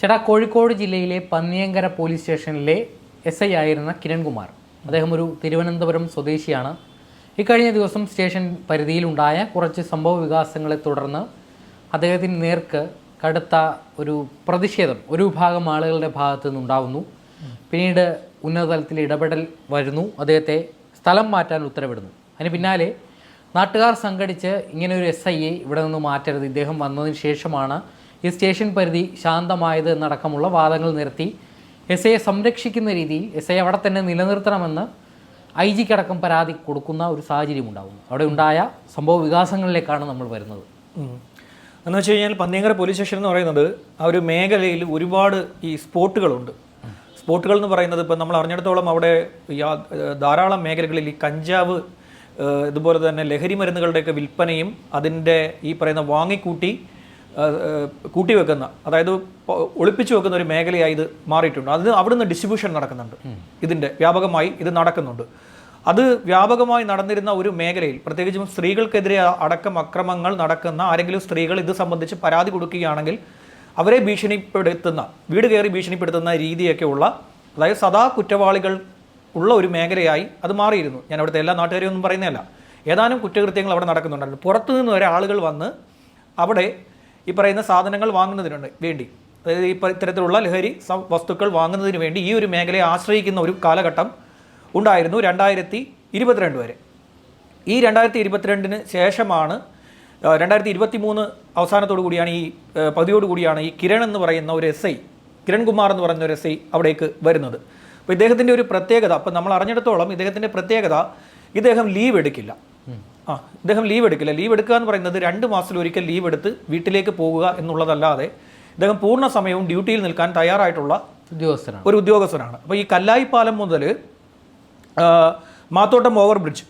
ചേട്ടാ കോഴിക്കോട് ജില്ലയിലെ പന്നിയങ്കര പോലീസ് സ്റ്റേഷനിലെ എസ് ഐ ആയിരുന്ന കിരൺകുമാർ. അദ്ദേഹം ഒരു തിരുവനന്തപുരം സ്വദേശിയാണ്. ഇക്കഴിഞ്ഞ ദിവസം സ്റ്റേഷൻ പരിധിയിലുണ്ടായ കുറച്ച് സംഭവ വികാസങ്ങളെ തുടർന്ന് അദ്ദേഹത്തിന് നേർക്ക് കടുത്ത ഒരു പ്രതിഷേധം. ഒരു വിഭാഗം ആളുകളുടെ ഭാഗത്തു നിന്നുണ്ടാവുന്നു. പിന്നീട് ഉന്നതതലത്തിൽ ഇടപെടൽ വരുന്നു. അദ്ദേഹത്തെ സ്ഥലം മാറ്റാൻ ഉത്തരവിടുന്നു. അതിന് പിന്നാലെ നാട്ടുകാർ സംഘടിച്ച് ഇങ്ങനെ ഒരു എസ് ഐയെ ഇവിടെ നിന്ന് മാറ്റരുത്. ഇദ്ദേഹം വന്നതിന് ശേഷമാണ് ഈ സ്റ്റേഷൻ പരിധി ശാന്തമായത് എന്നടക്കമുള്ള വാദങ്ങൾ നിരത്തി എസ് ഐയെ സംരക്ഷിക്കുന്ന രീതിയിൽ എസ് ഐ അവിടെ തന്നെ നിലനിർത്തണമെന്ന് ഐ ജിക്കടക്കം പരാതി കൊടുക്കുന്ന ഒരു സാഹചര്യം ഉണ്ടാകുന്നു അവിടെ ഉണ്ടായ സംഭവ വികാസങ്ങളിലേക്കാണ് നമ്മൾ വരുന്നത്. എന്ന് വെച്ച് കഴിഞ്ഞാൽ പന്നിയങ്കര പോലീസ് സ്റ്റേഷൻ എന്ന് പറയുന്നത് ആ ഒരു മേഖലയിൽ ഒരുപാട് ഈ സ്പോട്ടുകളുണ്ട്. സ്പോട്ടുകൾ എന്ന് പറയുന്നത് ഇപ്പം നമ്മൾ അറിഞ്ഞിടത്തോളം അവിടെ ധാരാളം മേഖലകളിൽ ഈ കഞ്ചാവ് ഇതുപോലെ തന്നെ ലഹരി മരുന്നുകളുടെയൊക്കെ വിൽപ്പനയും അതിന്റെ ഈ പറയുന്ന വാങ്ങിക്കൂട്ടി ഏഹ് ഏഹ് കൂട്ടി വെക്കുന്ന അതായത് ഒളിപ്പിച്ചു വെക്കുന്ന ഒരു മേഖലയായി ഇത് മാറിയിട്ടുണ്ട്. അത് അവിടുന്ന് ഡിസ്ട്രിബ്യൂഷൻ നടക്കുന്നുണ്ട്. ഇതിന്റെ വ്യാപകമായി ഇത് നടക്കുന്നുണ്ട്. അത് വ്യാപകമായി നടന്നിരുന്ന ഒരു മേഖലയിൽ പ്രത്യേകിച്ചും സ്ത്രീകൾക്കെതിരെ അടക്കം അക്രമങ്ങൾ നടക്കുന്ന ആരെങ്കിലും സ്ത്രീകൾ ഇത് സംബന്ധിച്ച് പരാതി കൊടുക്കുകയാണെങ്കിൽ അവരെ ഭീഷണിപ്പെടുത്തുന്ന വീട് കയറി ഭീഷണിപ്പെടുത്തുന്ന രീതിയൊക്കെ ഉള്ള അതായത് സദാ കുറ്റവാളികൾ ഉള്ള ഒരു മേഖലയായി അത് മാറിയിരുന്നു. ഞാൻ അവിടുത്തെ എല്ലാ നാട്ടുകാരെയും ഒന്നും പറയുന്നതല്ല. ഏതാനും കുറ്റകൃത്യങ്ങൾ അവിടെ നടക്കുന്നുണ്ടായിരുന്നു. പുറത്തു നിന്ന് വരെ ആളുകൾ വന്ന് അവിടെ ഈ പറയുന്ന സാധനങ്ങൾ വാങ്ങുന്നതിനുണ്ട് വേണ്ടി. അതായത് ഈ ഇത്തരത്തിലുള്ള ലഹരി വസ്തുക്കൾ വാങ്ങുന്നതിന് വേണ്ടി ഈ ഒരു മേഖലയെ ആശ്രയിക്കുന്ന ഒരു കാലഘട്ടം ഉണ്ടായിരുന്നു രണ്ടായിരത്തി ഇരുപത്തിരണ്ട് വരെ. ഈ രണ്ടായിരത്തി ഇരുപത്തിരണ്ടിന് ശേഷമാണ് രണ്ടായിരത്തി ഇരുപത്തി മൂന്ന് അവസാനത്തോടു കൂടിയാണ് ഈ പതിയോടു കൂടിയാണ് ഈ കിരൺ എന്ന് പറയുന്ന ഒരു എസ് ഐ കിരൺകുമാർ എന്ന് പറയുന്ന ഒരു എസ് ഐ അവിടേക്ക് വരുന്നത്. അപ്പോൾ ഇദ്ദേഹത്തിന്റെ ഒരു പ്രത്യേകത അപ്പം നമ്മൾ അറിഞ്ഞിടത്തോളം ഇദ്ദേഹത്തിന്റെ പ്രത്യേകത ഇദ്ദേഹം ലീവ് എടുക്കില്ല. ആ ഇദ്ദേഹം ലീവ് എടുക്കില്ല. ലീവ് എടുക്കുക എന്ന് പറയുന്നത് രണ്ട് മാസത്തിൽ ഒരിക്കൽ ലീവ് എടുത്ത് വീട്ടിലേക്ക് പോകുക എന്നുള്ളതല്ലാതെ ഇദ്ദേഹം പൂർണ സമയവും ഡ്യൂട്ടിയിൽ നിൽക്കാൻ തയ്യാറായിട്ടുള്ള ഉദ്യോഗസ്ഥനാണ്. ഒരു ഉദ്യോഗസ്ഥനാണ്. അപ്പോൾ ഈ കല്ലായിപ്പാലം മുതൽ മാത്തോട്ടം ഓവർ ബ്രിഡ്ജ്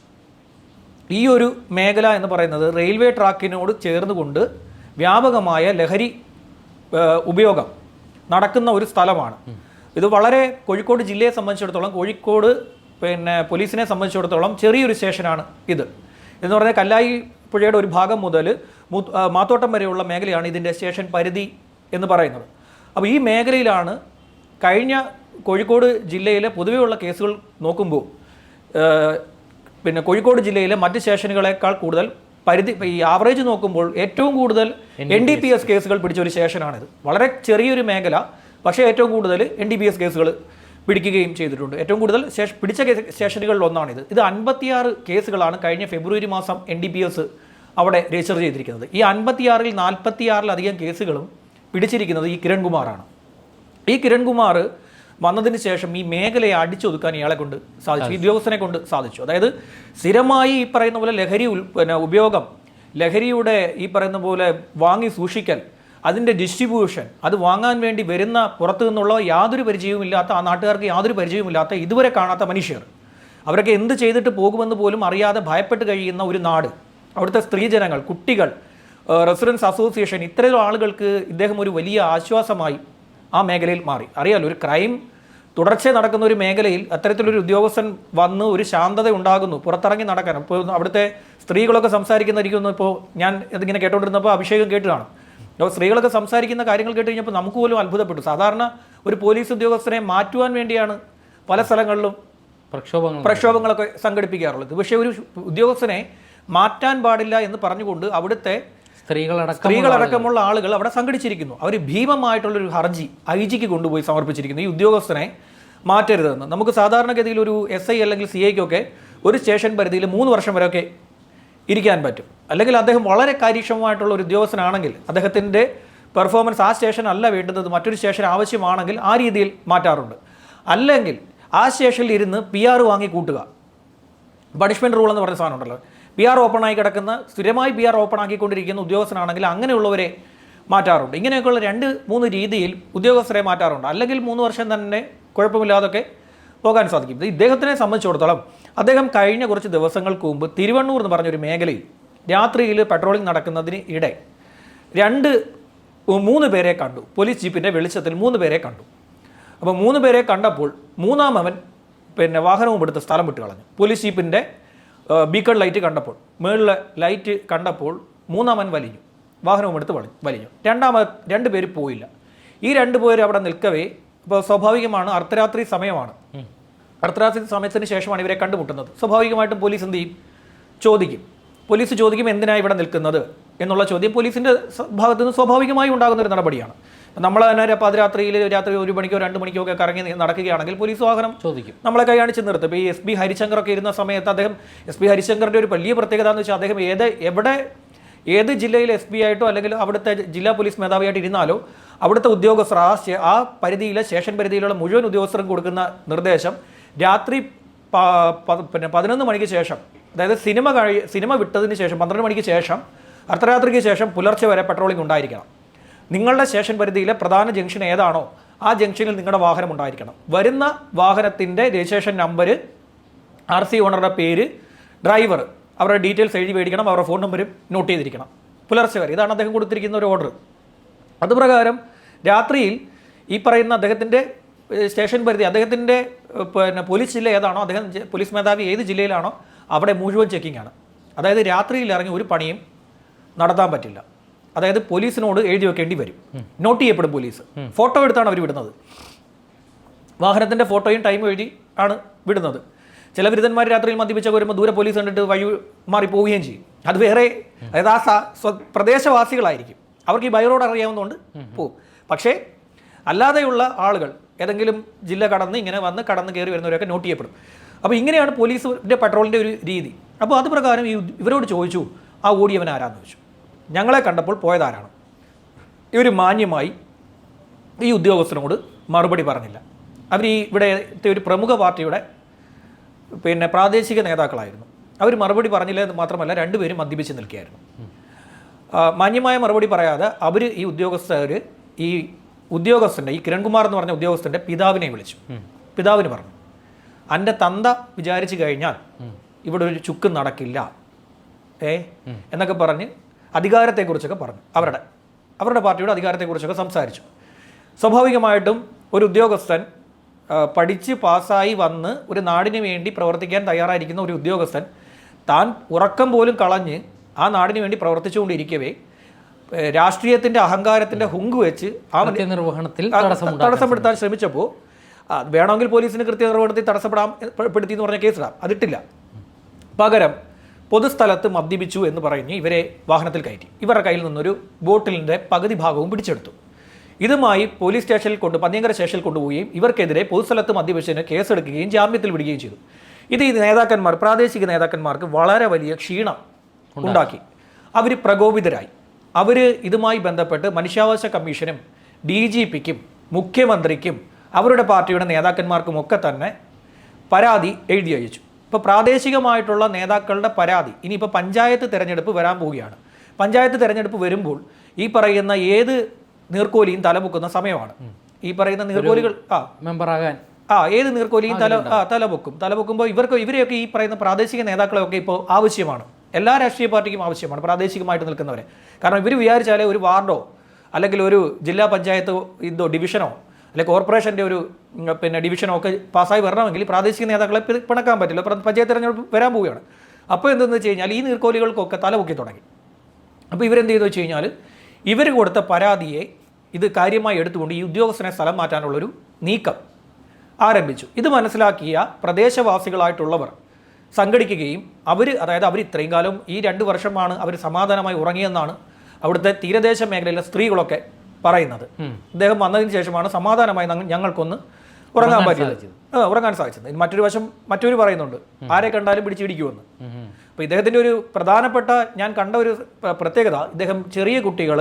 ഈ ഒരു മേഖല എന്ന് പറയുന്നത് റെയിൽവേ ട്രാക്കിനോട് ചേർന്നുകൊണ്ട് വ്യാപകമായ ലഹരി ഉപയോഗം നടക്കുന്ന ഒരു സ്ഥലമാണ്. ഇത് വളരെ കോഴിക്കോട് ജില്ലയെ സംബന്ധിച്ചിടത്തോളം കോഴിക്കോട് പിന്നെ പോലീസിനെ സംബന്ധിച്ചിടത്തോളം ചെറിയൊരു സ്റ്റേഷനാണ് ഇത്. എന്ന് പറഞ്ഞാൽ കല്ലായി പുഴയുടെ ഒരു ഭാഗം മുതൽ മാത്തോട്ടം വരെയുള്ള മേഖലയാണ് ഇതിന്റെ സ്റ്റേഷൻ പരിധി എന്ന് പറയുന്നത്. അപ്പോൾ ഈ മേഖലയിലാണ് കഴിഞ്ഞ കോഴിക്കോട് ജില്ലയിലെ പൊതുവെയുള്ള കേസുകൾ നോക്കുമ്പോൾ പിന്നെ കോഴിക്കോട് ജില്ലയിലെ മറ്റ് സ്റ്റേഷനുകളെക്കാൾ കൂടുതൽ പരിധി ഈ ആവറേജ് നോക്കുമ്പോൾ ഏറ്റവും കൂടുതൽ എൻ ഡി പി എസ് കേസുകൾ പിടിച്ച ഒരു സ്റ്റേഷനാണിത് വളരെ ചെറിയൊരു മേഖല പക്ഷേ ഏറ്റവും കൂടുതൽ എൻ ഡി പി എസ് കേസുകൾ പിടിക്കുകയും ചെയ്തിട്ടുണ്ട്. ഏറ്റവും കൂടുതൽ സ്റ്റേഷ- പിടിച്ച കേസ് സ്റ്റേഷനുകളിൽ ഒന്നാണിത്. ഇത് അൻപത്തിയാറ് കേസുകളാണ് കഴിഞ്ഞ ഫെബ്രുവരി മാസം എൻ ഡി പി എസ് അവിടെ രജിസ്റ്റർ ചെയ്തിരിക്കുന്നത്. ഈ അൻപത്തിയാറിൽ നാൽപ്പത്തിയാറിലധികം കേസുകളും പിടിച്ചിരിക്കുന്നത് ഈ കിരൺകുമാറാണ്. ഈ കിരൺകുമാർ വന്നതിന് ശേഷം ഈ മേഖലയെ അടിച്ചൊതുക്കാൻ ഇയാളെ കൊണ്ട് സാധിച്ചു. ഈ ഉദ്യോഗസ്ഥനെ കൊണ്ട് സാധിച്ചു. അതായത് സ്ഥിരമായി ഈ പറയുന്ന പോലെ ലഹരി ഉൽ പിന്നെ ഉപയോഗം ലഹരിയുടെ ഈ പറയുന്ന പോലെ വാങ്ങി സൂക്ഷിക്കൽ അതിന്റെ ഡിസ്ട്രിബ്യൂഷൻ അത് വാങ്ങാൻ വേണ്ടി വരുന്ന പുറത്തു നിന്നുള്ള യാതൊരു പരിചയവുമില്ലാത്ത ആ നാട്ടുകാർക്ക് യാതൊരു പരിചയവുമില്ലാത്ത ഇതുവരെ കാണാത്ത മനുഷ്യർ. അവരൊക്കെ എന്ത് ചെയ്തിട്ട് പോകുമെന്ന് പോലും അറിയാതെ ഭയപ്പെട്ട് കഴിയുന്ന ഒരു നാട്. അവിടുത്തെ സ്ത്രീജനങ്ങൾ കുട്ടികൾ റെസിഡൻസ് അസോസിയേഷൻ ഇത്തരം ആളുകൾക്ക് ഇദ്ദേഹം ഒരു വലിയ ആശ്വാസമായി ആ മേഖലയിൽ മാറി. അറിയാലോ ഒരു ക്രൈം തുടർച്ചയായി നടക്കുന്ന ഒരു മേഖലയിൽ അത്തരത്തിലൊരു ഉദ്യോഗസ്ഥൻ വന്ന് ഒരു ശാന്തത ഉണ്ടാകുന്നു. പുറത്തിറങ്ങി നടക്കാൻ അപ്പോൾ അവിടുത്തെ സ്ത്രീകളൊക്കെ സംസാരിക്കുന്നതായിരിക്കുന്നു. ഇപ്പോൾ ഞാൻ ഇതിങ്ങനെ കേട്ടുകൊണ്ടിരുന്നപ്പോൾ അഭിഷേകം കേട്ട് കാണും അപ്പോൾ സ്ത്രീകളൊക്കെ സംസാരിക്കുന്ന കാര്യങ്ങൾ കേട്ട് കഴിഞ്ഞപ്പോൾ നമുക്ക് പോലും അത്ഭുതപ്പെട്ടു. സാധാരണ ഒരു പോലീസ് ഉദ്യോഗസ്ഥനെ മാറ്റുവാൻ വേണ്ടിയാണ് പല സ്ഥലങ്ങളിലും പ്രക്ഷോഭങ്ങൾ പ്രക്ഷോഭങ്ങളൊക്കെ സംഘടിപ്പിക്കാറുള്ളത്. പക്ഷേ ഒരു ഉദ്യോഗസ്ഥനെ മാറ്റാൻ പാടില്ല എന്ന് പറഞ്ഞുകൊണ്ട് അവിടുത്തെ സ്ത്രീകളടക്കം സ്ത്രീകളടക്കമുള്ള ആളുകൾ. അവിടെ സംഘടിച്ചിരിക്കുന്നു. അവർ ഭീമമായിട്ടുള്ളൊരു ഹർജി ഐ ജിക്ക് കൊണ്ടുപോയി സമർപ്പിച്ചിരിക്കുന്നു. ഈ ഉദ്യോഗസ്ഥനെ മാറ്റരുതെന്ന്. നമുക്ക് സാധാരണഗതിയിൽ ഒരു എസ് ഐ അല്ലെങ്കിൽ സി ഐക്കൊക്കെ ഒരു സ്റ്റേഷൻ പരിധിയിൽ മൂന്ന് വർഷം വരെയൊക്കെ ഇരിക്കാൻ പറ്റും. അല്ലെങ്കിൽ അദ്ദേഹം വളരെ കാര്യക്ഷമമായിട്ടുള്ള ഒരു ഉദ്യോഗസ്ഥനാണെങ്കിൽ അദ്ദേഹത്തിന്റെ പെർഫോമൻസ് ആ സ്റ്റേഷൻ അല്ല വേണ്ടുന്നത് മറ്റൊരു സ്റ്റേഷൻ ആവശ്യമാണെങ്കിൽ ആ രീതിയിൽ മാറ്റാറുണ്ട്. അല്ലെങ്കിൽ ആ സ്റ്റേഷനിൽ ഇരുന്ന് പി ആർ വാങ്ങി കൂട്ടുക. പണിഷ്മെന്റ് റൂൾ എന്ന് പറഞ്ഞ സാധനം ഉണ്ടല്ലോ. പി ആർ ആയി കിടക്കുന്ന സ്ഥിരമായി പി ആർ ഓപ്പൺ ആക്കിക്കൊണ്ടിരിക്കുന്ന ഉദ്യോഗസ്ഥനാണെങ്കിൽ അങ്ങനെയുള്ളവരെ മാറ്റാറുണ്ട്. ഇങ്ങനെയൊക്കെയുള്ള രണ്ട് മൂന്ന് രീതിയിൽ ഉദ്യോഗസ്ഥരെ മാറ്റാറുണ്ട്. അല്ലെങ്കിൽ മൂന്ന് വർഷം തന്നെ കുഴപ്പമില്ലാതൊക്കെ പോകാൻ സാധിക്കും. ഇദ്ദേഹത്തിനെ സംബന്ധിച്ചിടത്തോളം അദ്ദേഹം കഴിഞ്ഞ കുറച്ച് ദിവസങ്ങൾക്ക് മുമ്പ് തിരുവണ്ണൂർ എന്ന് പറഞ്ഞൊരു മേഖലയിൽ രാത്രിയിൽ പെട്രോളിംഗ് നടക്കുന്നതിന് ഇടെ രണ്ട് മൂന്ന് പേരെ കണ്ടു. പോലീസ് ജീപ്പിന്റെ വെളിച്ചത്തിൽ മൂന്ന് പേരെ കണ്ടു. അപ്പോൾ മൂന്ന് പേരെ കണ്ടപ്പോൾ മൂന്നാമവൻ പിന്നെ വാഹനവും എടുത്ത് സ്ഥലം വിട്ട് കളഞ്ഞു. പോലീസ് ജീപ്പിന്റെ ബീക്കൺ ലൈറ്റ് കണ്ടപ്പോൾ മുകളിലെ ലൈറ്റ് കണ്ടപ്പോൾ മൂന്നാമൻ വലിഞ്ഞു. വാഹനവും എടുത്ത് വളി വലിഞ്ഞു. രണ്ടാമത് രണ്ട് പേര് പോയില്ല. ഈ രണ്ട് പേര് അവിടെ നിൽക്കവേ ഇപ്പോൾ സ്വാഭാവികമാണ് അർദ്ധരാത്രി സമയമാണ്. അർദ്ധരാത്രി സമയത്തിന് ശേഷമാണ് ഇവരെ കണ്ടുമുട്ടുന്നത്. സ്വാഭാവികമായിട്ടും പോലീസ് എന്ത് ചെയ്യും? ചോദിക്കും. പോലീസ് ചോദിക്കും എന്തിനാണ് ഇവിടെ നിൽക്കുന്നത്? എന്നുള്ള ചോദ്യം പോലീസിന്റെ ഭാഗത്തു നിന്ന് സ്വാഭാവികമായി ഉണ്ടാകുന്ന ഒരു നടപടിയാണ്. നമ്മൾ തന്നെ പാതിരാത്രിയിൽ രാത്രി ഒരു മണിക്കോ രണ്ട് മണിക്കോ ഒക്കെ കറങ്ങി നടക്കുകയാണെങ്കിൽ പോലീസ് വാഹനം ചോദിക്കും. നമ്മളെ കൈയാണ് ചെന്ന് നിർത്തും. ഇപ്പോൾ ഈ എസ് ബി ഹരിശങ്കർ ഒക്കെ ഇരുന്ന സമയത്ത് അദ്ദേഹം എസ് ബി ഹരിശങ്കറിന്റെ ഒരു വലിയ പ്രത്യേകത എന്ന് വെച്ചാൽ അദ്ദേഹം ഏത് എവിടെ ഏത് ജില്ലയിൽ എസ് ബി ആയിട്ടോ അല്ലെങ്കിൽ അവിടുത്തെ ജില്ലാ പോലീസ് മേധാവിയായിട്ട് ഇരുന്നാലോ അവിടുത്തെ ഉദ്യോഗസ്ഥർ ആ ആ പരിധിയിലെ സ്റ്റേഷൻ പരിധിയിലുള്ള മുഴുവൻ ഉദ്യോഗസ്ഥരും കൊടുക്കുന്ന നിർദ്ദേശം രാത്രി പിന്നെ പതിനൊന്ന് മണിക്ക് ശേഷം അതായത് സിനിമ കഴി സിനിമ വിട്ടതിന് ശേഷം പന്ത്രണ്ട് മണിക്ക് ശേഷം അർദ്ധരാത്രിക്ക് ശേഷം പുലർച്ചെ വരെ പെട്രോളിംഗ് ഉണ്ടായിരിക്കണം. നിങ്ങളുടെ സ്റ്റേഷൻ പരിധിയിലെ പ്രധാന ജംഗ്ഷൻ ഏതാണോ ആ ജംഗ്ഷനിൽ നിങ്ങളുടെ വാഹനം ഉണ്ടായിരിക്കണം. വരുന്ന വാഹനത്തിന്റെ രജിസ്ട്രേഷൻ നമ്പർ ആർ സി ഓണറുടെ പേര് ഡ്രൈവർ അവരുടെ ഡീറ്റെയിൽസ് എഴുതി മേടിക്കണം അവരുടെ ഫോൺ നമ്പരും നോട്ട് ചെയ്തിരിക്കണം. പുലർച്ചെ വരെ. ഇതാണ് അദ്ദേഹം കൊടുത്തിരിക്കുന്ന ഒരു ഓർഡർ. അതുപ്രകാരം രാത്രിയിൽ ഈ പറയുന്ന അദ്ദേഹത്തിന്റെ സ്റ്റേഷൻ പരിധി അദ്ദേഹത്തിന്റെ പിന്നെ പോലീസ് ജില്ല ഏതാണോ അദ്ദേഹം പോലീസ് മേധാവി ഏത് ജില്ലയിലാണോ അവിടെ മുഴുവൻ ചെക്കിംഗ് ആണ് അതായത് രാത്രിയിൽ ഇറങ്ങി ഒരു പണിയും നടത്താൻ പറ്റില്ല. അതായത് പോലീസിനോട് എഴുതി വെക്കേണ്ടി വരും. നോട്ട് ചെയ്യപ്പെടും പോലീസ്. ഫോട്ടോ എടുത്താണ് അവർ വിടുന്നത്. വാഹനത്തിന്റെ ഫോട്ടോയും ടൈം എഴുതി ആണ് വിടുന്നത്. ചില ബിരുദന്മാർ രാത്രിയിൽ മദ്യപിച്ചൊക്കെ വരുമ്പോൾ ദൂരെ പോലീസ് കണ്ടിട്ട് വഴി മാറി പോവുകയും ചെയ്യും. അത് വേറെ അതായത് ആ പ്രദേശവാസികളായിരിക്കും. അവർക്ക് ഈ ബൈറോഡ് അറിയാവുന്നതുകൊണ്ട് പോവും. പക്ഷേ അല്ലാതെയുള്ള ആളുകൾ ഏതെങ്കിലും ജില്ല കടന്ന് ഇങ്ങനെ വന്ന് കടന്ന് കയറി വരുന്നവരൊക്കെ നോട്ട് ചെയ്യപ്പെടും. അപ്പോൾ ഇങ്ങനെയാണ് പോലീസിന്റെ പെട്രോളിന്റെ ഒരു രീതി. അപ്പോൾ അത് പ്രകാരം ഈ ഇവരോട് ചോദിച്ചു ആ ഓടിയവൻ ആരാന്ന്? ചോദിച്ചു. ഞങ്ങളെ കണ്ടപ്പോൾ പോയതാരാണ് ഇവർ മാന്യമായി ഈ ഉദ്യോഗസ്ഥനോട് മറുപടി പറഞ്ഞില്ല. അവർ ഈ ഇവിടെത്തെ ഒരു പ്രമുഖ പാർട്ടിയുടെ പിന്നെ പ്രാദേശിക നേതാക്കളായിരുന്നു. അവർ മറുപടി പറഞ്ഞില്ല എന്ന് മാത്രമല്ല രണ്ടുപേരും മദ്യപിച്ച് നിൽക്കുകയായിരുന്നു. മാന്യമായ മറുപടി പറയാതെ അവർ ഈ ഉദ്യോഗസ്ഥർ ഈ ഉദ്യോഗസ്ഥന്റെ ഈ കിരൺകുമാർ എന്ന് പറഞ്ഞ ഉദ്യോഗസ്ഥന്റെ പിതാവിനെ വിളിച്ചു. പിതാവിന് പറഞ്ഞു എന്റെ തന്ത വിചാരിച്ചു കഴിഞ്ഞാൽ ഇവിടെ ഒരു ചുക്ക് നടക്കില്ല. ഏ? എന്നൊക്കെ പറഞ്ഞ് അധികാരത്തെക്കുറിച്ചൊക്കെ പറഞ്ഞു. അവരുടെ അവരുടെ പാർട്ടിയുടെ അധികാരത്തെക്കുറിച്ചൊക്കെ സംസാരിച്ചു. സ്വാഭാവികമായിട്ടും ഒരു ഉദ്യോഗസ്ഥൻ പഠിച്ച് പാസ്സായി വന്ന് ഒരു നാടിന് വേണ്ടി പ്രവർത്തിക്കാൻ തയ്യാറായിരിക്കുന്ന ഒരു ഉദ്യോഗസ്ഥൻ താൻ ഉറക്കം പോലും കളഞ്ഞ് ആ നാടിന് വേണ്ടി പ്രവർത്തിച്ചുകൊണ്ടിരിക്കവേ ഏ, അഹങ്കാരത്തിന്റെ അഹങ്കാരത്തിന്റെ ഹുങ്ക് വെച്ച് ആ തടസ്സമുണ്ടാക്കാൻ തടസ്സപ്പെടുത്താൻ ശ്രമിച്ചപ്പോൾ വേണമെങ്കിൽ പോലീസിന് കൃത്യനിർവഹണത്തിൽ തടസ്സപ്പെടാം പെടുത്തി എന്ന് പറഞ്ഞ കേസിടാം അതിട്ടില്ല. പകരം പൊതുസ്ഥലത്ത് മദ്യപിച്ചു എന്ന് പറഞ്ഞ് ഇവരെ വാഹനത്തിൽ കയറ്റി. ഇവരുടെ കയ്യിൽ നിന്നൊരു ബോട്ടിലിന്റെ പകുതി ഭാഗവും പിടിച്ചെടുത്തു. ഇതുമായി പോലീസ് സ്റ്റേഷനിൽ കൊണ്ട് പന്നിയങ്കര സ്റ്റേഷനിൽ കൊണ്ടുപോവുകയും ഇവർക്കെതിരെ പൊതുസ്ഥലത്ത് മദ്യപിച്ചതിന് കേസെടുക്കുകയും ജാമ്യത്തിൽ വിടുകയും ചെയ്തു. ഇത് ഈ നേതാക്കന്മാർ പ്രാദേശിക നേതാക്കന്മാർക്ക് വളരെ വലിയ ക്ഷീണം ഉണ്ടാക്കി. അവർ പ്രകോപിതരായി. അവർ ഇതുമായി ബന്ധപ്പെട്ട് മനുഷ്യാവകാശ കമ്മീഷനും ഡി ജി പിക്കും മുഖ്യമന്ത്രിക്കും അവരുടെ പാർട്ടിയുടെ നേതാക്കന്മാർക്കും ഒക്കെ തന്നെ പരാതി എഴുതി അയച്ചു. ഇപ്പോൾ പ്രാദേശികമായിട്ടുള്ള നേതാക്കളുടെ പരാതി ഇനിയിപ്പോൾ പഞ്ചായത്ത് തിരഞ്ഞെടുപ്പ് വരാൻ പോവുകയാണ്. പഞ്ചായത്ത് തിരഞ്ഞെടുപ്പ് വരുമ്പോൾ ഈ പറയുന്ന ഏത് നീർക്കോലിയും തലമുക്കുന്ന സമയമാണ്. ഈ പറയുന്ന നീർക്കോലികൾ ആ. മെമ്പറാകാൻ. ആ ഏത് നീർക്കോലിയും തല ആ തലപൊക്കും. തലപൊക്കുമ്പോൾ ഇവർക്ക് ഇവരെയൊക്കെ ഈ പറയുന്ന പ്രാദേശിക നേതാക്കളെയൊക്കെ ഇപ്പോൾ ആവശ്യമാണ്. എല്ലാ രാഷ്ട്രീയ പാർട്ടിക്കും ആവശ്യമാണ് പ്രാദേശികമായിട്ട് നിൽക്കുന്നവരെ. കാരണം ഇവർ വിചാരിച്ചാലേ ഒരു വാർഡോ അല്ലെങ്കിൽ ഒരു ജില്ലാ പഞ്ചായത്ത് ഇതോ ഡിവിഷനോ അല്ലെങ്കിൽ കോർപ്പറേഷന്റെ ഒരു പിന്നെ ഡിവിഷനോ ഒക്കെ പാസ്സായി വരണമെങ്കിൽ പ്രാദേശിക നേതാക്കളെ പിണക്കാൻ പറ്റില്ല. പഞ്ചായത്ത് തെരഞ്ഞെടുപ്പ് വരാൻ പോവുകയാണ്. അപ്പോൾ എന്തെന്ന് വെച്ച് കഴിഞ്ഞാൽ ഈ നീർക്കോലികൾക്കൊക്കെ തലപൊക്കി തുടങ്ങി. അപ്പോൾ ഇവരെന്ത് ചെയ്തു വെച്ച് കഴിഞ്ഞാൽ ഇവർ കൊടുത്ത പരാതിയെ ഇത് കാര്യമായി എടുത്തുകൊണ്ട് ഈ ഉദ്യോഗസ്ഥനെ സ്ഥലം മാറ്റാനുള്ളൊരു നീക്കം ആരംഭിച്ചു. ഇത് മനസ്സിലാക്കിയ പ്രദേശവാസികളായിട്ടുള്ളവർ സംഘടിക്കുകയും അവർ അതായത് അവർ ഇത്രയും കാലം ഈ രണ്ട് വർഷമാണ് അവർ സമാധാനമായി ഉറങ്ങിയെന്നാണ് അവിടുത്തെ തീരദേശ മേഖലയിലെ സ്ത്രീകളൊക്കെ പറയുന്നത്. അദ്ദേഹം വന്നതിന് ശേഷമാണ് സമാധാനമായി ഞങ്ങൾക്കൊന്ന് ഉറങ്ങാൻ പറ്റിയത്. ആ, ഉറങ്ങാൻ സാധിച്ചത്. മറ്റൊരു വശം മറ്റൊരു പറയുന്നുണ്ട്. ആരെ കണ്ടാലും പിടിച്ചിടിക്കുമെന്ന് അപ്പോൾ ഇദ്ദേഹത്തിന്റെ ഒരു പ്രധാനപ്പെട്ട ഞാൻ കണ്ട ഒരു പ്രത്യേകത ഇദ്ദേഹം ചെറിയ കുട്ടികൾ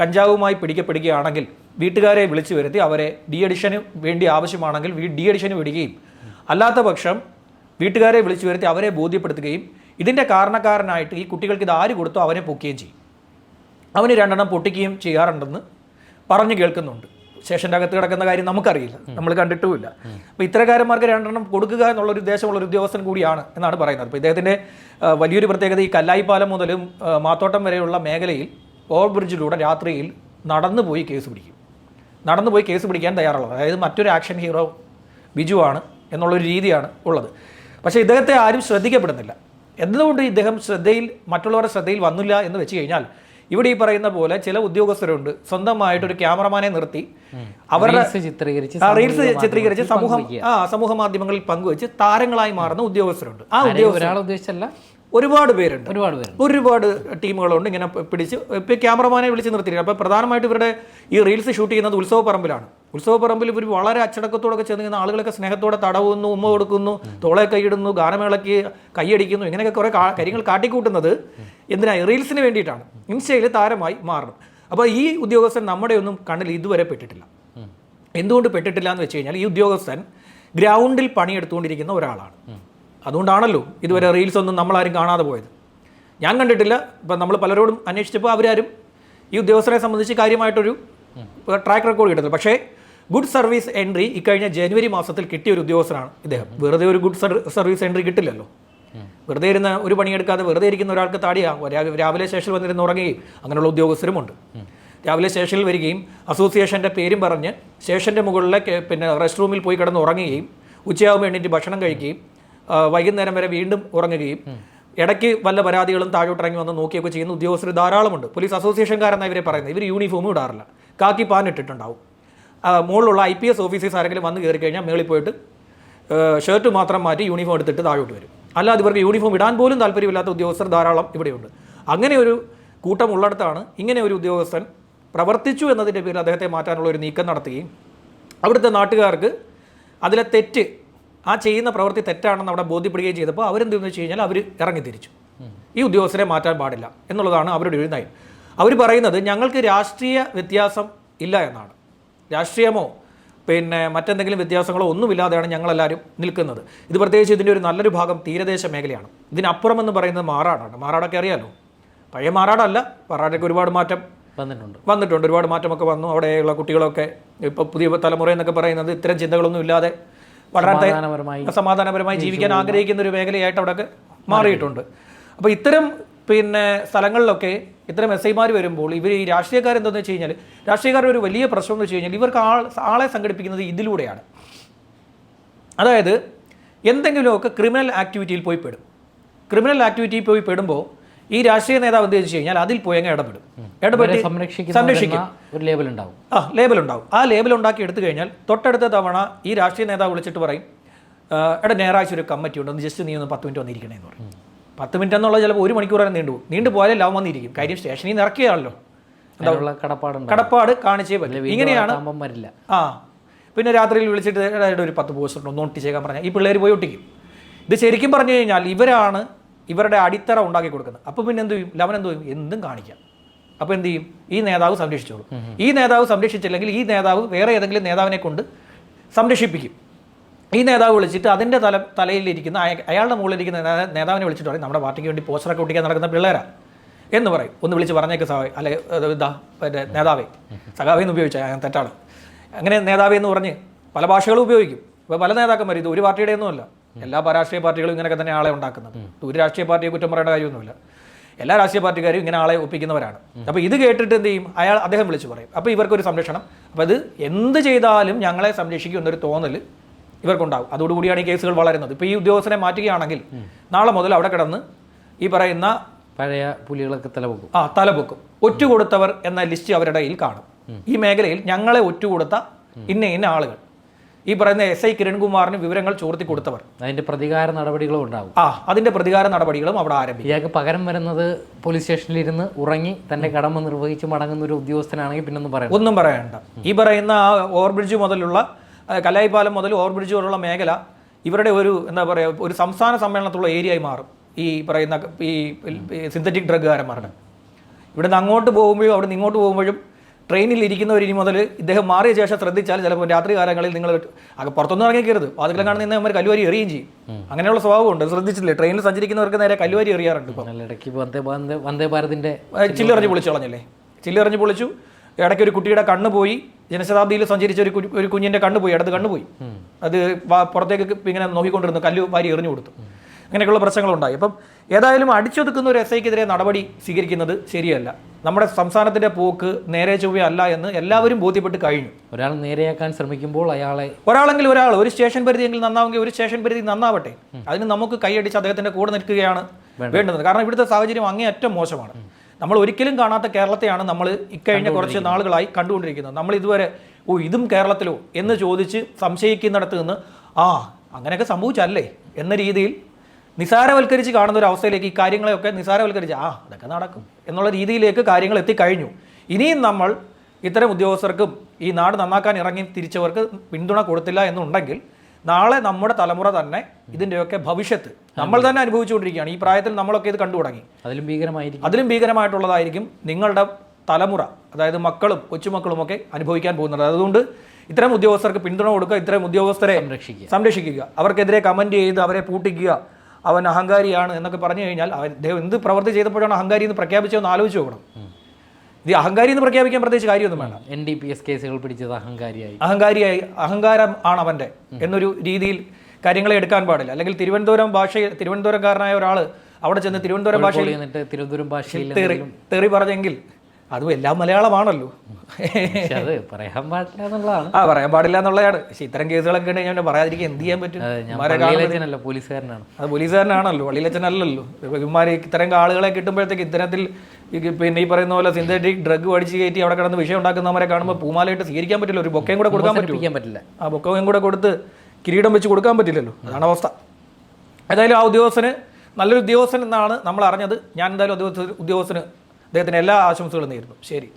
കഞ്ചാവുമായി പിടിക്കപ്പെടുകയാണെങ്കിൽ വീട്ടുകാരെ വിളിച്ചു വരുത്തി അവരെ ഡി അഡിഷന് വേണ്ടി ആവശ്യമാണെങ്കിൽ ഡി അഡിഷന് വിടുകയും. അല്ലാത്ത പക്ഷം വീട്ടുകാരെ വിളിച്ചു വരുത്തി അവരെ ബോധ്യപ്പെടുത്തുകയും ഇതിന്റെ കാരണക്കാരനായിട്ട് ഈ കുട്ടികൾക്ക് ഇത് ആര് കൊടുത്തോ അവനെ പൊക്കുകയും ചെയ്യും. അവന് രണ്ടെണ്ണം പൊട്ടിക്കുകയും ചെയ്യാറുണ്ടെന്ന് പറഞ്ഞു കേൾക്കുന്നുണ്ട്. സ്റ്റേഷന്റെ അകത്ത് കിടക്കുന്ന കാര്യം നമുക്കറിയില്ല. നമ്മൾ കണ്ടിട്ടുമില്ല. അപ്പോൾ ഇത്തരക്കാരന്മാർക്ക് രണ്ടെണ്ണം കൊടുക്കുക എന്നുള്ളൊരു ഉദ്ദേശമുള്ള ഒരു ഉദ്യോഗസ്ഥൻ കൂടിയാണ് എന്നാണ് പറയുന്നത്. അപ്പോൾ ഇദ്ദേഹത്തിന്റെ വലിയൊരു പ്രത്യേകത ഈ കല്ലായിപ്പാലം മുതലും ആ, മാത്തോട്ടം വരെയുള്ള മേഖലയിൽ ഓവർ ബ്രിഡ്ജിലൂടെ രാത്രിയിൽ നടന്നു പോയി കേസ് പിടിക്കും. നടന്നു പോയി കേസ് പിടിക്കാൻ തയ്യാറുള്ളത് അതായത് മറ്റൊരു ആക്ഷൻ ഹീറോ ബിജു ആണ് എന്നുള്ളൊരു രീതിയാണ് ഉള്ളത്. പക്ഷേ ഇദ്ദേഹത്തെ ആരും ശ്രദ്ധിക്കപ്പെടുന്നില്ല. എന്തുകൊണ്ട് ഇദ്ദേഹം ശ്രദ്ധയിൽ മറ്റുള്ളവരുടെ ശ്രദ്ധയിൽ വന്നില്ല എന്ന് വെച്ച് കഴിഞ്ഞാൽ ഇവിടെ ഈ പറയുന്ന പോലെ ചില ഉദ്യോഗസ്ഥരുണ്ട്. സ്വന്തമായിട്ട് ഒരു ക്യാമറമാനെ നിർത്തി. അവരുടെ റീൽസ് ചിത്രീകരിച്ച് ആ, റീൽസ് ചിത്രീകരിച്ച് മാധ്യമങ്ങളിൽ സമൂഹം ആ സമൂഹ മാധ്യമങ്ങളിൽ പങ്കുവെച്ച് താരങ്ങളായി മാറുന്ന ഉദ്യോഗസ്ഥരുണ്ട്. ആ ഉദ്ദേശിച്ചല്ല. ഒരുപാട് പേരുണ്ട്. ഒരുപാട് പേര് ഒരുപാട് ടീമുകളുണ്ട്. ഇങ്ങനെ പിടിച്ച് ഇപ്പോൾ ക്യാമറമാനെ വിളിച്ച് നിർത്തിയിരിക്കുക അപ്പോൾ പ്രധാനമായിട്ട് ഇവരുടെ ഈ റീൽസ് ഷൂട്ട് ചെയ്യുന്നത് ഉത്സവ പറമ്പിലാണ്. ഉത്സവ പറമ്പിൽ ഇവർ വളരെ അച്ചടക്കത്തോടൊക്കെ ചെന്ന് ഇങ്ങനെ ആളുകളൊക്കെ സ്നേഹത്തോടെ തടവുന്നു ഉമ്മ കൊടുക്കുന്നു തോളെ കൈയിടുന്നു ഗാനമേളയ്ക്ക് കൈയടിക്കുന്നു ഇങ്ങനെയൊക്കെ കുറേ കാര്യങ്ങൾ കാട്ടിക്കൂട്ടുന്നത് എന്തിനാ? റീൽസിന് വേണ്ടിയിട്ടാണ്. ഇൻസ്റ്റയിൽ താരമായി മാറണം. അപ്പോൾ ഈ ഉദ്യോഗസ്ഥൻ നമ്മുടെ ഒന്നും കണ്ണിൽ ഇതുവരെ പെട്ടിട്ടില്ല. എന്തുകൊണ്ട് പെട്ടിട്ടില്ല എന്ന് വെച്ച് കഴിഞ്ഞാൽ ഈ ഉദ്യോഗസ്ഥൻ ഗ്രൗണ്ടിൽ പണിയെടുത്തുകൊണ്ടിരിക്കുന്ന ഒരാളാണ്. അതുകൊണ്ടാണല്ലോ ഇതുവരെ റീൽസ് ഒന്നും നമ്മളാരും കാണാതെ പോയത്. ഞാൻ കണ്ടിട്ടില്ല ഇപ്പം നമ്മൾ പലരോടും അന്വേഷിച്ചപ്പോൾ അവരാരും ഈ ഉദ്യോഗസ്ഥരെ സംബന്ധിച്ച് കാര്യമായിട്ടൊരു ട്രാക്ക് റെക്കോർഡ് കിട്ടുന്നത് പക്ഷേ ഗുഡ് സർവീസ് എൻട്രി ഇക്കഴിഞ്ഞ ജനുവരി മാസത്തിൽ കിട്ടിയ ഒരു ഉദ്യോഗസ്ഥനാണ് ഇദ്ദേഹം. വെറുതെ ഒരു ഗുഡ് സർവീസ് എൻട്രി കിട്ടില്ലല്ലോ. വെറുതെ ഇരുന്ന് ഒരു പണിയെടുക്കാതെ വെറുതെ ഇരിക്കുന്ന ഒരാൾക്ക് താടിയാകും രാവിലെ ശേഷം വന്നിരുന്ന് ഉറങ്ങുകയും അങ്ങനെയുള്ള ഉദ്യോഗസ്ഥരുമുണ്ട് രാവിലെ സ്റ്റേഷനിൽ വരികയും അസോസിയേഷന്റെ പേരും പറഞ്ഞ് സ്റ്റേഷന്റെ മുകളിലെ പിന്നെ റെസ്റ്റ് റൂമിൽ പോയി കിടന്ന് ഉറങ്ങുകയും ഉച്ചയാകുമ്പോൾ എണീറ്റ് ഭക്ഷണം കഴിക്കുകയും വൈകുന്നേരം വരെ വീണ്ടും ഉറങ്ങുകയും ഇടയ്ക്ക് വല്ല പരാതികളും താഴോട്ടിറങ്ങി വന്ന് നോക്കിയൊക്കെ ചെയ്യുന്ന ഉദ്യോഗസ്ഥർ ധാരാളമുണ്ട്. പോലീസ് അസോസിയേഷൻകാരെന്നാണ് ഇവരെ പറയുന്നത്. ഇവർ യൂണിഫോമും ഇടാറില്ല. കാക്കി പാൻ ഇട്ടിട്ടുണ്ടാവും. മുകളിലുള്ള ഐ പി എസ് ഓഫീസേഴ്സ് ആരെങ്കിലും വന്ന് കയറി കഴിഞ്ഞാൽ മേളിൽ പോയിട്ട് ഷർട്ട് മാത്രം മാറ്റി യൂണിഫോം എടുത്തിട്ട് താഴോട്ട് വരും. അല്ലാതെ ഇവർക്ക് യൂണിഫോം ഇടാൻ പോലും താല്പര്യമില്ലാത്ത ഉദ്യോഗസ്ഥർ ധാരാളം ഇവിടെയുണ്ട്. അങ്ങനെ ഒരു കൂട്ടം ഉള്ളിടത്താണ് ഇങ്ങനെ ഒരു ഉദ്യോഗസ്ഥൻ പ്രവർത്തിച്ചു എന്നതിന്റെ പേരിൽ അദ്ദേഹത്തെ മാറ്റാനുള്ള ഒരു നീക്കം നടത്തുകയും അവിടുത്തെ നാട്ടുകാർക്ക് അതിലെ തെറ്റ് ആ ചെയ്യുന്ന പ്രവൃത്തി തെറ്റാണെന്ന് അവിടെ ബോധ്യപ്പെടുകയും ചെയ്തപ്പോൾ അവരെന്തെന്ന് വെച്ച് കഴിഞ്ഞാൽ അവർ ഇറങ്ങി തിരിച്ചു. ഈ ഉദ്യോഗസ്ഥരെ മാറ്റാൻ പാടില്ല എന്നുള്ളതാണ് അവരുടെ ഒരു നയം. അവർ പറയുന്നത് ഞങ്ങൾക്ക് രാഷ്ട്രീയ വ്യത്യാസം ഇല്ല എന്നാണ്. രാഷ്ട്രീയമോ പിന്നെ മറ്റെന്തെങ്കിലും വ്യത്യാസങ്ങളോ ഒന്നുമില്ലാതെയാണ് ഞങ്ങളെല്ലാവരും നിൽക്കുന്നത്. ഇത് പ്രത്യേകിച്ച് ഇതിന്റെ ഒരു നല്ലൊരു ഭാഗം തീരദേശ മേഖലയാണ്. ഇതിനപ്പുറം എന്ന് പറയുന്നത് മാറാടാണ്. മാറാടൊക്കെ അറിയാലോ? പഴയ മാറാടല്ല. മാറാടൊക്കെ ഒരുപാട് മാറ്റം വന്നിട്ടുണ്ട്. വന്നിട്ടുണ്ട്. ഒരുപാട് മാറ്റമൊക്കെ വന്നു. അവിടെയുള്ള കുട്ടികളൊക്കെ ഇപ്പോൾ പുതിയ തലമുറ എന്നൊക്കെ പറയുന്നത് ഇത്തരം ചിന്തകളൊന്നും ഇല്ലാതെ വളരെ സമാധാനപരമായി ജീവിക്കാൻ ആഗ്രഹിക്കുന്ന ഒരു മേഖലയായിട്ട് അവിടെ മാറിയിട്ടുണ്ട്. അപ്പോൾ ഇത്തരം പിന്നെ സ്ഥലങ്ങളിലൊക്കെ ഇത്തരം എസ് ഐമാർ വരുമ്പോൾ ഇവർ ഈ രാഷ്ട്രീയക്കാർ എന്താണെന്ന് വെച്ച് കഴിഞ്ഞാൽ രാഷ്ട്രീയക്കാരുടെ ഒരു വലിയ പ്രശ്നം എന്ന് വെച്ച് കഴിഞ്ഞാൽ ഇവർക്ക് ആൾ ആളെ സംഘടിപ്പിക്കുന്നത് ഇതിലൂടെയാണ്. അതായത് എന്തെങ്കിലുമൊക്കെ ക്രിമിനൽ ആക്ടിവിറ്റിയിൽ പോയി പെടും. ക്രിമിനൽ ആക്ടിവിറ്റിയിൽ പോയി പെടുമ്പോൾ ഈ രാഷ്ട്രീയ നേതാവ് എന്ത് വെച്ച് കഴിഞ്ഞാൽ അതിൽ പോയി അങ്ങ് ഇടപെടും. ഇടപെട്ട് സംരക്ഷിക്കും. ഒരു ലേബൽ ഉണ്ടാവും. ആ ലേബൽ ഉണ്ടാവും. ആ ലേബൽ ഉണ്ടാക്കി എടുത്തു കഴിഞ്ഞാൽ തൊട്ടടുത്ത തവണ ഈ രാഷ്ട്രീയ നേതാവ് വിളിച്ചിട്ട് പറയും "ആ, എടാ ഞായറാഴ്ച ഒരു കമ്മിറ്റി ഉണ്ട് ഒന്ന് ജസ്റ്റ് നീ ഒന്ന് പത്ത് മിനിറ്റ് വന്നിരിക്കണേ എന്ന് പറയും. പത്ത് മിനിറ്റ് എന്നുള്ളത് ചിലപ്പോൾ ഒരു മണിക്കൂർ വരെ നീണ്ടു പോകും. നീണ്ടു പോയാലേ ലവ് വന്നിരിക്കും. കാര്യം സ്റ്റേഷനിൽ നിന്ന് ഇറക്കിയാണല്ലോ കടപ്പാട് കടപ്പാട് കാണിച്ചേ പറ്റില്ല ഇങ്ങനെയാണ് ആ പിന്നെ രാത്രിയിൽ വിളിച്ചിട്ട് "എടാ, ഇവിടെ ഒരു പത്ത് പോസ്റ്റ് ഉണ്ട് ഒന്ന് ഒട്ടിച്ചേക്കാൻ പറഞ്ഞാൽ ഈ പിള്ളേർ പോയി ഒട്ടിക്കും. ഇത് ശരിക്കും പറഞ്ഞു കഴിഞ്ഞാൽ ഇവരാണ് ഇവരുടെ അടിത്തറ ഉണ്ടാക്കി കൊടുക്കുന്നത് അപ്പോൾ പിന്നെ എന്ത് ചെയ്യും? ലവൻ എന്ത് ചെയ്യും? എന്തും കാണിക്കാം. അപ്പോൾ എന്ത് ചെയ്യും? ഈ നേതാവ് സംരക്ഷിച്ചോളൂ. ഈ നേതാവ് സംരക്ഷിച്ചില്ലെങ്കിൽ ഈ നേതാവ് വേറെ ഏതെങ്കിലും നേതാവിനെ കൊണ്ട് സംരക്ഷിപ്പിക്കും. ഈ നേതാവ് വിളിച്ചിട്ട് അതിന്റെ തല തലയിലിരിക്കുന്ന അയാളുടെ മുകളിലിരിക്കുന്ന നേതാവിനെ വിളിച്ചിട്ട് പറയും നമ്മുടെ പാർട്ടിക്ക് വേണ്ടി പോസ്റ്ററൊക്കെ ഒട്ടിക്കാൻ നടക്കുന്ന പിള്ളേരാ. എന്ന് പറയും. ഒന്ന് വിളിച്ച് പറഞ്ഞേക്ക് സഹായി അല്ലെ ഇതാ പിന്നെ നേതാവേ. സഖാവേ എന്ന് ഉപയോഗിച്ചാൽ ഞാൻ തെറ്റാണ്. അങ്ങനെ നേതാവേ എന്ന് പറഞ്ഞ് പല ഭാഷകളും ഉപയോഗിക്കും. ഇപ്പോൾ പല നേതാക്കന്മാർ ഇത് ഒരു പാർട്ടിയുടെ ഒന്നുമല്ല എല്ലാ രാഷ്ട്രീയ പാർട്ടികളും ഇങ്ങനെയൊക്കെ തന്നെ ആളെ ഉണ്ടാക്കുന്നത്. ഒരു രാഷ്ട്രീയ പാർട്ടിയെ കുറ്റം പറയേണ്ട കാര്യമൊന്നുമില്ല. എല്ലാ രാഷ്ട്രീയ പാർട്ടിക്കാരും ഇങ്ങനെ ആളെ ഒപ്പിക്കുന്നവരാണ്. അപ്പോൾ ഇത് കേട്ടിട്ട് എന്ത് ചെയ്യും? അയാൾ അദ്ദേഹം വിളിച്ചു പറയും. അപ്പോൾ ഇവർക്കൊരു സംരക്ഷണം. അപ്പോൾ ഇത് എന്ത് ചെയ്താലും ഞങ്ങളെ സംരക്ഷിക്കും എന്നൊരു തോന്നൽ ഇവർക്കുണ്ടാവും. അതോടുകൂടിയാണ് ഈ കേസുകൾ വളരുന്നത്. ഇപ്പോൾ ഈ ഉദ്യോഗസ്ഥനെ മാറ്റുകയാണെങ്കിൽ നാളെ മുതൽ അവിടെ കിടന്ന് ഈ പറയുന്ന പഴയ പുലികളൊക്കെ തലപൊക്കും. ആ തലപൊക്കും. ഒറ്റുകൊടുത്തവർ എന്ന ലിസ്റ്റ് അവരുടെ കയ്യിൽ കാണും. ഈ മേഖലയിൽ ഞങ്ങളെ ഒറ്റുകൊടുത്ത ഇന്ന ഇന്ന ആളുകൾ. ഈ പറയുന്ന എസ് ഐ കിരൺകുമാറിന് വിവരങ്ങൾ ചോർത്തി കൊടുത്തവർ. അതിന്റെ പ്രതികാര നടപടികളും ഉണ്ടാവും. ആ അതിന്റെ പ്രതികാര നടപടികളും അവിടെ ആരംഭിക്കും. ഇയാൾക്ക് പകരം വരുന്നത് പോലീസ് സ്റ്റേഷനിൽ ഇരുന്ന് ഉറങ്ങി തന്റെ കടമ നിർവഹിച്ച് മടങ്ങുന്ന ഒരു ഉദ്യോഗസ്ഥനാണെങ്കിൽ പിന്നൊന്നും പറയാം ഒന്നും പറയണ്ട. ഈ പറയുന്ന ആ ഓവർബ്രിഡ്ജ് മുതലുള്ള കലായിപ്പാലം മുതൽ ഓവർബ്രിഡ്ജ് വരെയുള്ള മേഖല ഇവരുടെ ഒരു എന്താ പറയുക ഒരു സംസ്ഥാന സമ്മേളനത്തുള്ള ഏരിയയായി മാറും. ഈ പറയുന്ന ഈ സിന്തറ്റിക് ഡ്രഗ്ഗുകാരന്മാരുടെ ഇവിടുന്ന് അങ്ങോട്ട് പോകുമ്പോഴും അവിടെ നിന്ന് ഇങ്ങോട്ട് പോകുമ്പോഴും ട്രെയിനിൽ ഇരിക്കുന്നവർ ഇനി മുതൽ ഇദ്ദേഹം മാറിയ ശേഷം ശ്രദ്ധിച്ചാൽ ചിലപ്പോൾ രാത്രി കാലങ്ങളിൽ നിങ്ങൾ പുറത്തൊന്നും ഇറങ്ങിക്കരുത്. വാതിലും കാണുന്ന നിന്ന് അവർ കല്ലുവാരി എറിയും ചെയ്യും. അങ്ങനെയുള്ള സ്വഭാവമുണ്ട്. ശ്രദ്ധിച്ചില്ലേ ട്രെയിനിൽ സഞ്ചരിക്കുന്നവർക്ക് നേരെ കല്ലുവാരി എറിയാറുണ്ട് ഇടയ്ക്ക് വന്ദേ ഭാരതിന്റെ ചില്ലെറിഞ്ഞ് പൊളിച്ചു കളഞ്ഞല്ലേ? ചില്ലെറിഞ്ഞ് പൊളിച്ചു. ഇടയ്ക്ക് ഒരു കുട്ടിയുടെ കണ്ണ് പോയി. ജനശതാബ്ദിയിൽ സഞ്ചരിച്ച ഒരു ഒരു കുഞ്ഞിന്റെ കണ്ണ് പോയി. ഇടത് കണ്ണ് പോയി. അത് പുറത്തേക്ക് ഇങ്ങനെ നോക്കിക്കൊണ്ടിരുന്നു. കല്ല് വാരി എറിഞ്ഞു കൊടുത്തു. അങ്ങനെയൊക്കെയുള്ള പ്രശ്നങ്ങളുണ്ടായി. അപ്പം ഏതായാലും അടിച്ചൊതുക്കുന്ന ഒരു എസ് ഐക്കെതിരെ നടപടി സ്വീകരിക്കുന്നത് ശരിയല്ല. നമ്മുടെ സംസ്ഥാനത്തിന്റെ പോക്ക് നേരെ ചൊവ്വയല്ല എന്ന് എല്ലാവരും ബോധ്യപ്പെട്ട് കഴിഞ്ഞു. ഒരാൾ നേരെയാക്കാൻ ശ്രമിക്കുമ്പോൾ അയാളെ ഒരാളെങ്കിൽ ഒരാൾ ഒരു സ്റ്റേഷൻ പരിധിയെങ്കിൽ നന്നാവെങ്കിൽ ഒരു സ്റ്റേഷൻ പരിധി നന്നാവട്ടെ. അതിന് നമുക്ക് കൈയടിച്ച് അദ്ദേഹത്തിന്റെ കൂടെ നിൽക്കുകയാണ് വേണ്ടത്. കാരണം ഇവിടുത്തെ സാഹചര്യം അങ്ങേയറ്റം മോശമാണ്. നമ്മൾ ഒരിക്കലും കാണാത്ത കേരളത്തെയാണ് നമ്മൾ ഇക്കഴിഞ്ഞ കുറച്ച് നാളുകളായി കണ്ടുകൊണ്ടിരിക്കുന്നത്. നമ്മൾ ഇതുവരെ ഓ ഇതും കേരളത്തിലോ? എന്ന് ചോദിച്ച് സംശയിക്കുന്നിടത്ത് നിന്ന് ആ അങ്ങനെയൊക്കെ സംഭവിച്ചല്ലേ? എന്ന രീതിയിൽ നിസാരവൽക്കരിച്ച് കാണുന്ന ഒരു അവസ്ഥയിലേക്ക് ഈ കാര്യങ്ങളെയൊക്കെ നിസാരവൽക്കരിച്ച് ആ അതൊക്കെ നടക്കും എന്നുള്ള രീതിയിലേക്ക് കാര്യങ്ങൾ എത്തിക്കഴിഞ്ഞു. ഇനിയും നമ്മൾ ഇത്തരം ഉദ്യോഗസ്ഥർക്കും ഈ നാട് നന്നാക്കാൻ ഇറങ്ങി തിരിച്ചവർക്ക് പിന്തുണ കൊടുത്തില്ല എന്നുണ്ടെങ്കിൽ നാളെ നമ്മുടെ തലമുറ തന്നെ ഇതിന്റെയൊക്കെ ഭവിഷ്യത്ത് നമ്മൾ തന്നെ അനുഭവിച്ചുകൊണ്ടിരിക്കുകയാണ്. ഈ പ്രായത്തിൽ നമ്മളൊക്കെ ഇത് കണ്ടു തുടങ്ങി. അതിലും ഭീകരമായിരിക്കും. അതിലും ഭീകരമായിട്ടുള്ളതായിരിക്കും നിങ്ങളുടെ തലമുറ അതായത് മക്കളും കൊച്ചുമക്കളും ഒക്കെ അനുഭവിക്കാൻ പോകുന്നത്. അതുകൊണ്ട് ഇത്തരം ഉദ്യോഗസ്ഥർക്ക് പിന്തുണ കൊടുക്കുക ഇത്തരം ഉദ്യോഗസ്ഥരെ സംരക്ഷിക്കുക. സംരക്ഷിക്കുക. അവർക്കെതിരെ കമന്റ് ചെയ്ത് അവരെ പൂട്ടിക്കുക അവൻ അഹങ്കാരിയാണ് എന്നൊക്കെ പറഞ്ഞു കഴിഞ്ഞാൽ അവൻ അദ്ദേഹം എന്ത് പ്രവൃത്തി ചെയ്തപ്പോഴാണ് അഹങ്കാരി എന്ന് പ്രഖ്യാപിച്ചതെന്ന് ആലോചിച്ച് നോക്കണം. ഇത് അഹങ്കാരി എന്ന് പ്രഖ്യാപിക്കാൻ പ്രത്യേകിച്ച് കാര്യമൊന്നും വേണം എൻ ഡി പി എസ് കേസുകൾ പിടിച്ചത് അഹങ്കാരിയായി. അഹങ്കാരിയായി അഹങ്കാരം ആണ് അവന്റെ എന്നൊരു രീതിയിൽ കാര്യങ്ങളെ എടുക്കാൻ പാടില്ല. അല്ലെങ്കിൽ തിരുവനന്തപുരം ഭാഷ തിരുവനന്തപുരംകാരനായ ഒരാൾ അവിടെ ചെന്ന് തിരുവനന്തപുരം ഭാഷയിൽ തിരുവനന്തപുരം ഭാഷയിൽ തെറി തെറി പറഞ്ഞെങ്കിൽ അതും എല്ലാം മലയാളമാണല്ലോ. അത് പറയാൻ പാടില്ല എന്നുള്ളതാണ്. ആ പറയാൻ പാടില്ല എന്നുള്ളതാണ്. പക്ഷെ ഇത്തരം കേസുകളൊക്കെ ഉണ്ടെങ്കിൽ ഞാൻ പറയാതിരിക്കാൻ എന്ത് ചെയ്യാൻ പറ്റും? അതെ, പോലീസുകാരനാണ്. പോലീസുകാരനാണല്ലോ വള്ളിയിലച്ചനല്ലല്ലോ ഇവന്മാർ ഇത്തരം ആളുകളെ കിട്ടുമ്പോഴത്തേക്ക് ഇത്തരത്തിൽ പിന്നെ ഈ പറയുന്ന പോലെ സിന്തറ്റിക് ഡ്രഗ് അടിച്ച് കയറ്റി അവിടെ കിടന്ന് വിഷയം ഉണ്ടാക്കുന്നവരെ കാണുമ്പോൾ പൂമാലയിട്ട് സ്വീകരിക്കാൻ പറ്റില്ല. ഒരു ബൊക്കയും കൂടെ കൊടുക്കാൻ പറ്റില്ല. ആ ബൊക്കയും കൂടെ കൊടുത്ത് കിരീടം വെച്ച് കൊടുക്കാൻ പറ്റില്ലല്ലോ. അതാണ് അവസ്ഥ. ഏതായാലും ആ ഉദ്യോഗസ്ഥന് നല്ലൊരു ഉദ്യോഗസ്ഥൻ എന്നാണ് നമ്മൾ അറിഞ്ഞത്. ഞാൻ എന്തായാലും ഉദ്യോഗസ്ഥ ഉദ്യോഗസ്ഥന് അദ്ദേഹത്തിന് എല്ലാ ആശംസകളും നേരുന്നു. ശരി.